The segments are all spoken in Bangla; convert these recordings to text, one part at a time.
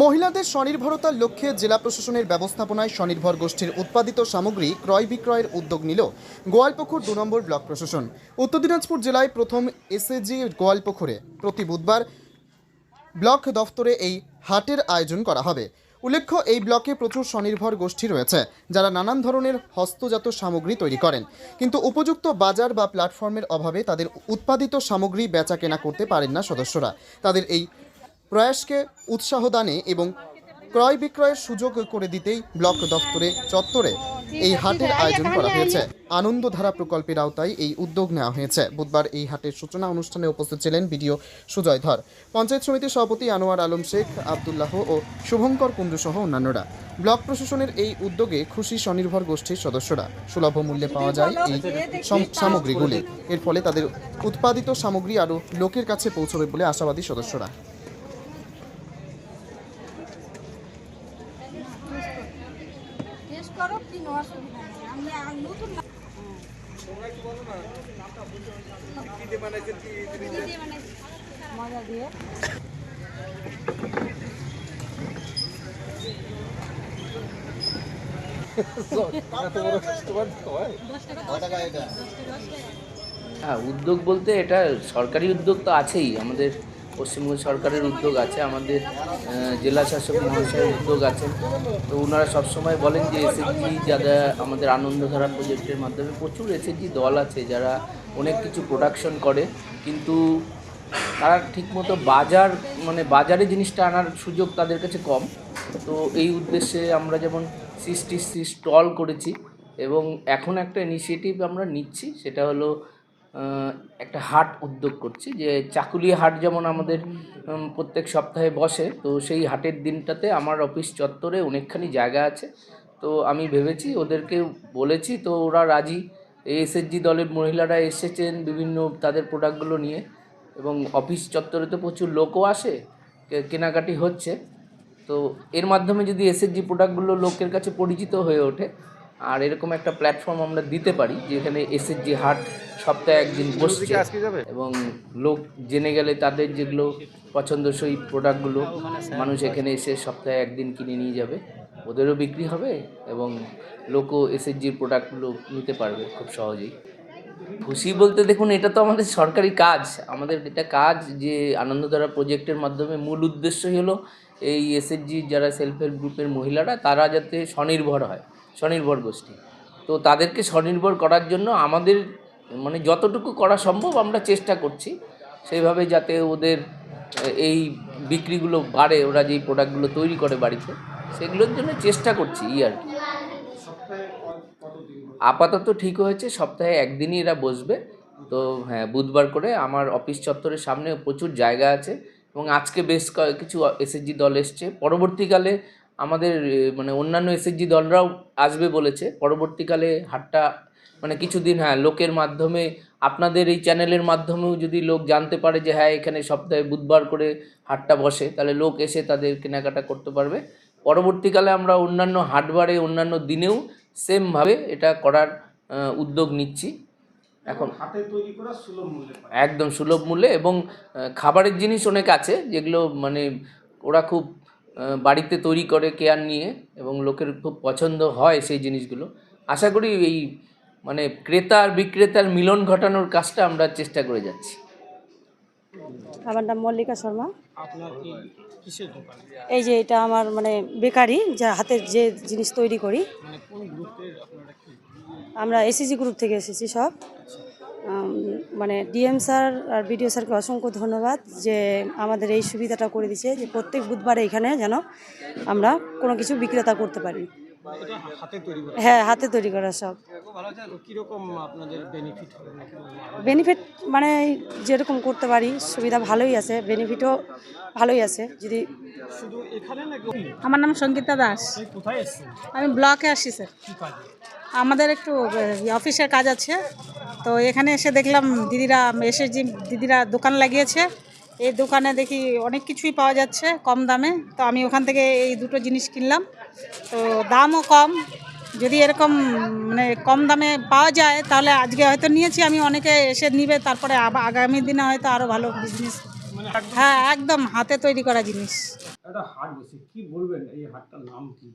মহিলাদের স্বনির্ভরতার লক্ষ্যে জেলা প্রশাসনের ব্যবস্থাপনায় স্বনির্ভর গোষ্ঠীর উৎপাদিত সামগ্রী ক্রয় বিক্রয়ের উদ্যোগ নিল গোয়ালপুকুর দু নম্বর ব্লক প্রশাসন। উত্তর দিনাজপুর জেলায় প্রথম এসএজি গোয়ালপুকুরে প্রতি বুধবার ব্লক দফতরে এই হাটের আয়োজন করা হবে। উল্লেখ্য, এই ব্লকে প্রচুর স্বনির্ভর গোষ্ঠী রয়েছে, যারা নানান ধরনের হস্তজাত সামগ্রী তৈরি করেন। কিন্তু উপযুক্ত বাজার বা প্ল্যাটফর্মের অভাবে তাদের উৎপাদিত সামগ্রী বেচা কেনা করতে পারেন না সদস্যরা। তাদের এই প্রয়াসকে উৎসাহ দানে এবং ক্রয় বিক্রয়ের সুযোগ করে দিতেই ব্লক দফতরে চত্বরে এই হাটের আয়োজন করা হয়েছে। আনন্দধারা প্রকল্পের আওতায় এই উদ্যোগ নেওয়া হয়েছে। বুধবার এই হাটের সূচনা অনুষ্ঠানে উপস্থিত ছিলেন বিডিও সুজয় ধর। পঞ্চায়েত সমিতির সভাপতি আনোয়ার আলম শেখ, আবদুল্লাহ ও শুভঙ্কর কুণ্ডু সহ অন্যান্যরা। ব্লক প্রশাসনের এই উদ্যোগে খুশি স্বনির্ভর গোষ্ঠীর সদস্যরা। সুলভ মূল্যে পাওয়া যায় এই সাম- সামগ্রীগুলি। এর ফলে তাদের উৎপাদিত সামগ্রী আরও লোকের কাছে পৌঁছবে বলে আশাবাদী সদস্যরা টেস্ট করো কোনো অসুবিধা নেই আমি আর নতুন না- কি দিয়ে বানাইছি? হ্যাঁ উদ্যোগ বলতে এটা সরকারি উদ্যোগ তো আছেই। আমাদের পশ্চিমবঙ্গ সরকারের উদ্যোগ আছে, আমাদের জেলা শাসক মহাশয়ের উদ্যোগ আছে। তো ওনারা সবসময় বলেন যে এসএসজি যারা আমাদের আনন্দধারা প্রজেক্টের মাধ্যমে প্রচুর এসএসজি দল আছে যারা অনেক কিছু প্রোডাকশন করে, কিন্তু তারা ঠিকমতো বাজার মানে বাজারে জিনিসটা আনার সুযোগ তাদের কাছে কম। তো এই উদ্দেশ্যে আমরা যেমন সিক্সটি স্টল করেছি এবং এখন একটা ইনিশিয়েটিভ আমরা নিচ্ছি, সেটা হলো একটা হাট উদ্যোগ করছি যে চাকুলিয়া হাট যেমন আমাদের প্রত্যেক সপ্তাহে বসে, তো সেই হাটের দিনটাতে আমার অফিস চত্বরে অনেকখানি জায়গা আছে। তো আমি ভেবেছি, ওদেরকে বলেছি, তো ওরা রাজি। এসএসজি দলের মহিলারা এসেছেন বিভিন্ন তাদের প্রোডাক্টগুলো নিয়ে এবং অফিস চত্বরে তো প্রচুর লোকও আসে কেনাকাটি হচ্ছে। তো এর মাধ্যমে যদি এসএসজি প্রোডাক্টগুলো লোকের কাছে পরিচিত হয়ে ওঠে আর এরকম একটা প্ল্যাটফর্ম আমরা দিতে পারি যেখানে এসএসজি হাট সপ্তাহে একদিন বসছে এবং লোক জেনে গেলে তাদের যেগুলো পছন্দসই প্রোডাক্টগুলো মানুষ এখানে এসে সপ্তাহে একদিন কিনে নিয়ে যাবে। ওদেরও বিক্রি হবে এবং লোকও এসএসজির প্রোডাক্টগুলো নিতে পারবে খুব সহজেই। খুশি বলতে দেখুন এটা তো আমাদের সরকারি কাজ। আমাদের এটা কাজ যে আনন্দধারা প্রজেক্টের মাধ্যমে মূল উদ্দেশ্যই হলো এই এসএসজি যারা সেলফ হেল্প গ্রুপের মহিলারা তারা যাতে স্বনির্ভর হয়। স্বনির্ভর গোষ্ঠী। তো তাদেরকে স্বনির্ভর করার জন্য আমাদের মানে যতটুকু করা সম্ভব আমরা চেষ্টা করছি, সেইভাবে যাতে ওদের এই বিক্রিগুলো বাড়ে, ওরা যেই প্রোডাক্টগুলো তৈরি করে বাড়িতে, সেগুলোর জন্য চেষ্টা করছি ই আর কি। আপাতত ঠিক হয়েছে, সপ্তাহে একদিনই এরা বসবে। তো হ্যাঁ বুধবার করে আমার অফিস চত্বরের সামনে প্রচুর জায়গা আছে এবং আজকে বেশ কিছু এসএসজি দল এসছে। পরবর্তীকালে আমাদের মানে অন্যান্য এসএসজি দলরাও আসবে বলেছে। পরবর্তীকালে হাটটা মানে কিছুদিন হ্যাঁ লোকের মাধ্যমে আপনাদের এই চ্যানেলের মাধ্যমেও যদি লোক জানতে পারে যে হ্যাঁ এখানে সপ্তাহে বুধবার করে হাটটা বসে তাহলে লোক এসে তাদের কেনাকাটা করতে পারবে। পরবর্তীকালে আমরা অন্যান্য হাটবারে অন্যান্য দিনেও সেমভাবে এটা করার উদ্যোগ নিচ্ছি। এখন হাতে তৈরি করা সুলভ মূল্যে একদম সুলভ মূল্যে এবং খাবারের জিনিস অনেক আছে যেগুলো মানে ওরা খুব বাড়িতে তৈরি করে কেয়ার নিয়ে এবং লোকের খুব পছন্দ হয় সেই জিনিসগুলো। আশা করি এই মানে ক্রেতা আর বিক্রেতার মিলন ঘটানোর কাজটা আমরা চেষ্টা করে যাচ্ছি। আমার নাম মল্লিকা শর্মা। এই যে এটা আমার মানে বেকারি যা হাতের যে জিনিস তৈরি করি। আমরা এসিজি গ্রুপ থেকে এসেছি সব। উম, মানে ডিএম স্যার আর বিডিও স্যারকে অসংখ্য ধন্যবাদ যে আমাদের এই সুবিধাটা করে দিয়েছে যে প্রত্যেক বুধবারে এখানে যেন আমরা কোনো কিছু বিক্রেতা করতে পারি। হ্যাঁ হাতে তৈরি করা সব। ভালো আছে কীরকম আপনাদের বেনিফিট মানে যেরকম করতে পারি সুবিধা ভালোই আছে বেনিফিটও ভালোই আছে যদি শুধু এখানে নাকি? আমার নাম সঙ্গীতা দাস। আমি ব্লকে আসি স্যার। আমাদের একটু অফিসের কাজ আছে তো এখানে এসে দেখলাম দিদিরা এসে যে দিদিরা দোকান লাগিয়েছে। এই দোকানে দেখি অনেক কিছুই পাওয়া যাচ্ছে কম দামে তো আমি ওখান থেকে এই দুটো জিনিস কিনলাম। তো দামও কম। যদি এরকম মানে কম দামে পাওয়া যায় তাহলে আজকে হয়তো নিয়েছি আমি অনেকে এসে নিবে তারপরে আগামী দিনে হয়তো আরও ভালো বিজনেস মানে হ্যাঁ একদম হাতে তৈরি করা জিনিস। একটা কি বলবেন? এই হাটটার নাম কি?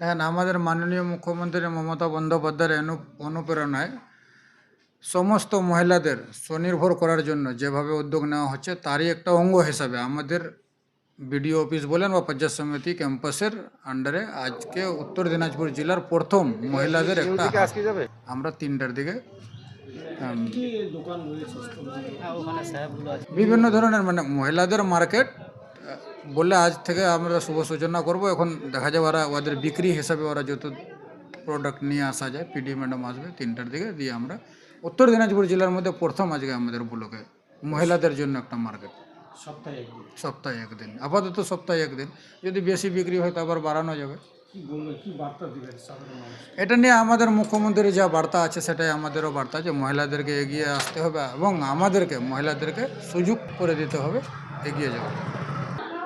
দেখেন আমাদের মাননীয় মুখ্যমন্ত্রী মমতা বন্দ্যোপাধ্যায়ের অনু- অনুপ্রেরণায় সমস্ত মহিলাদের স্বনির্ভর করার জন্য যেভাবে উদ্যোগ নেওয়া হচ্ছে তারই একটা অঙ্গ হিসাবে আমাদের বিডিও অফিস বলেন বা পঞ্চায়েত সমিতি ক্যাম্পাসের আন্ডারে আজকে উত্তর দিনাজপুর জেলার প্রথম মহিলাদের একটা আমরা তিনটার দিকে stall? বিভিন্ন ধরনের মানে মহিলাদের মার্কেট বললে আজ থেকে আমরা শুভ সূচনা করব। এখন দেখা যাবে ওরা ওদের বিক্রি হিসাবে ওরা যত প্রোডাক্ট নিয়ে আসা যায় পিডি ম্যাডাম আসবে তিনটার দিকে দিয়ে আমরা উত্তর দিনাজপুর জেলার মধ্যে প্রথম আজকে আমাদের ব্লকে মহিলাদের জন্য একটা মার্কেট সপ্তাহে একদিন। সপ্তাহে একদিন। আপাতত সপ্তাহে একদিন। যদি বেশি বিক্রি হয় তো আবার বাড়ানো যাবে। এটা নিয়ে আমাদের মুখ্যমন্ত্রীর যা বার্তা আছে সেটাই আমাদেরও বার্তা যে মহিলাদেরকে এগিয়ে আসতে হবে এবং আমাদেরকে মহিলাদেরকে সুযোগ করে দিতে হবে এগিয়ে যাওয়ার।